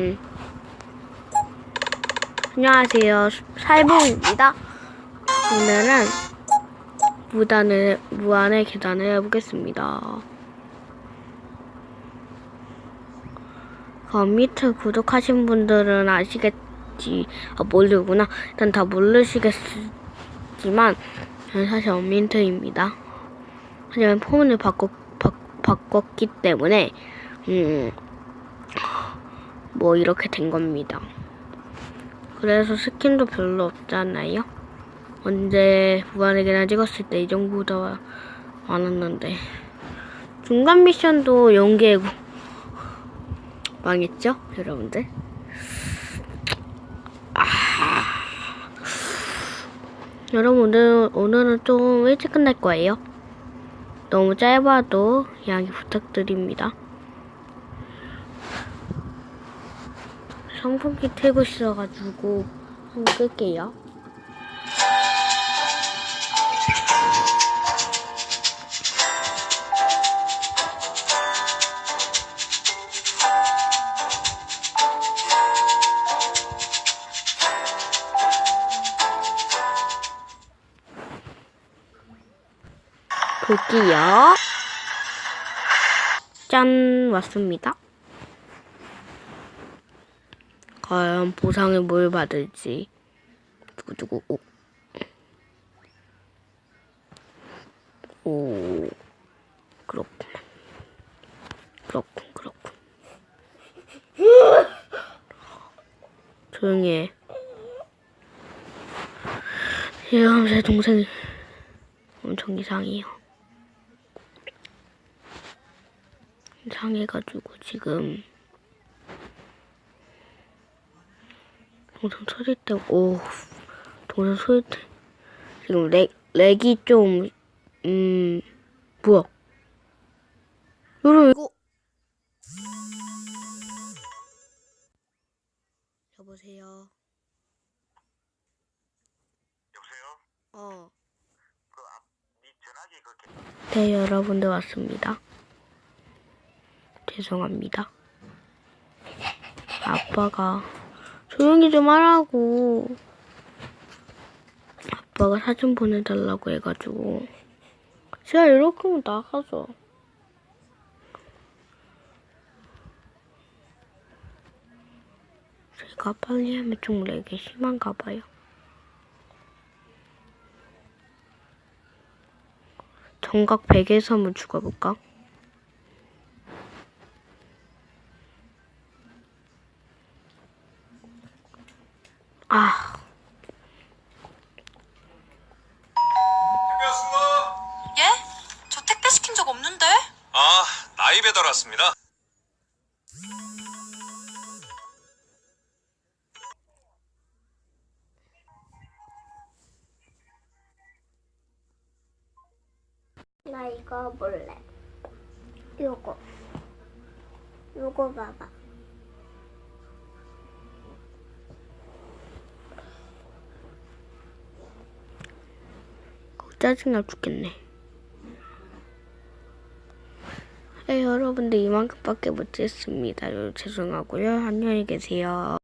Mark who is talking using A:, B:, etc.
A: 음. 안녕하세요. 살봉입니다. 오늘은 무단을, 무한의 계단을 해보겠습니다. 그럼 밑에 구독하신 분들은 아시겠지. 아, 모르구나. 일단 다 모르시겠지만, 저는 사실 언민트입니다. 하지만 폰을 바꿨, 바, 바꿨기 때문에, 음, 뭐 이렇게 된 겁니다. 그래서 스킨도 별로 없잖아요. 언제 계단 찍었을 때 이 정도보다 많았는데 중간 미션도 연계고 망했죠, 여러분들? 아... 여러분 오늘 오늘은 좀 일찍 끝날 거예요. 너무 짧아도 양해 부탁드립니다. 선풍기 틀고 있어가지고 한번 끌게요. 볼게요. 짠, 왔습니다. 과연 보상을 뭘 받을지. 두구두구, 오. 오. 그렇군. 그렇군, 그렇군. 조용히 해. 지금 제 동생이 엄청 이상해요. 이상해가지고 지금 동생 소리 때문에 오 동생 소리 때 지금 렉 렉이 좀음 뭐야 여러분 이거 여보세요
B: 여보세요? 어그
A: 네, 여러분들 왔습니다. 죄송합니다. 아빠가 조용히 좀 하라고. 아빠가 사진 보내달라고 해가지고 제가 이렇게 하면 나가죠. 제가 빨리 하면 좀 렉이 심한가 봐요. 정각 100에서 한번 죽어볼까? 아,
B: 택배였습니다.
C: 예? 저 택배 시킨 적 없는데?
B: 아, 나이 배달 왔습니다.
D: 나 이거 볼래. 요거. 요거 봐봐.
A: 짜증나 죽겠네. 네, 여러분들 이만큼밖에 못했습니다. 죄송하고요. 안녕히 계세요.